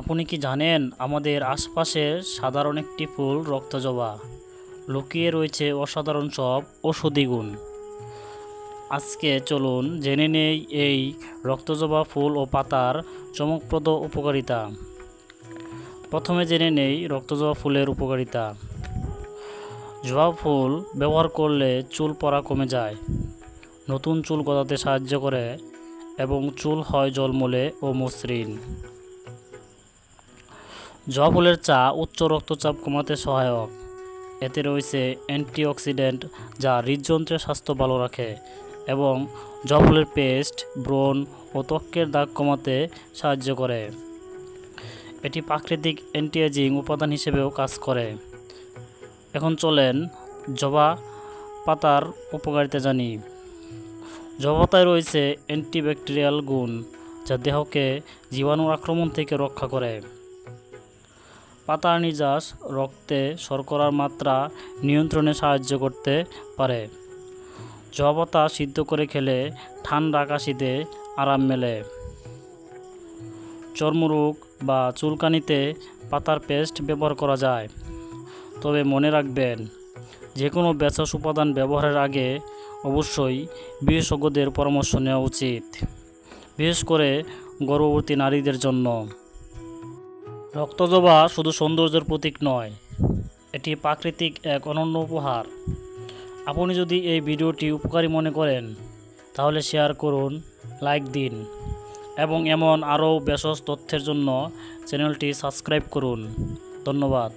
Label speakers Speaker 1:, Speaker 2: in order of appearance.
Speaker 1: আপনি কি জানেন আমাদের আশপাশের সাধারণ একটি ফুল রক্তজবা? লুকিয়ে রয়েছে অসাধারণ সব ঔষধি গুণ। আজকে চলুন জেনে নেই এই রক্তজবা ফুল ও পাতার চমকপ্রদ উপকারিতা। প্রথমে জেনে নেই রক্তজবা ফুলের উপকারিতা। জবা ফুল ব্যবহার করলে চুল পড়া কমে যায়, নতুন চুল গজাতে সাহায্য করে এবং চুল হয় জলমলে ও মসৃণ। জবা ফুলের চা উচ্চ রক্তচাপ কমাতে সহায়ক। এতে রয়েছে অ্যান্টিঅক্সিডেন্ট যা হৃদযন্ত্রের স্বাস্থ্য ভালো রাখে এবং জবা ফুলের পেস্ট, ব্রণ ও ত্বকের দাগ কমাতে সাহায্য করে। এটি প্রাকৃতিক অ্যান্টিএজিং উপাদান হিসেবেও কাজ করে। এখন চলেন জবা পাতার উপকারিতা জানি। জবা পাতায় রয়েছে অ্যান্টিব্যাকটেরিয়াল গুণ যা দেহকে জীবাণুর আক্রমণ থেকে রক্ষা করে। পাতার নিজাস রক্তে শর্করার মাত্রা নিয়ন্ত্রণে সাহায্য করতে পারে। জবা পাতা সিদ্ধ করে খেলে ঠান্ডা কাশিতে আরাম মেলে। চর্মরোগ বা চুলকানিতে পাতার পেস্ট ব্যবহার করা যায়। তবে মনে রাখবেন যে কোনো ভেষজ উপাদান ব্যবহারের আগে অবশ্যই বিশেষজ্ঞদের পরামর্শ নেওয়া উচিত, বিশেষ করে গর্ভবতী নারীদের জন্য। রক্তজবা শুধু সৌন্দর্যের প্রতীক নয়, এটি প্রাকৃতিক এক অনন্য উপহার। আপনি যদি এই ভিডিওটি উপকারী মনে করেন, তাহলে শেয়ার করুন, লাইক দিন, এবং এমন আরও বেসস তথ্যের জন্য চ্যানেলটি সাবস্ক্রাইব করুন। ধন্যবাদ।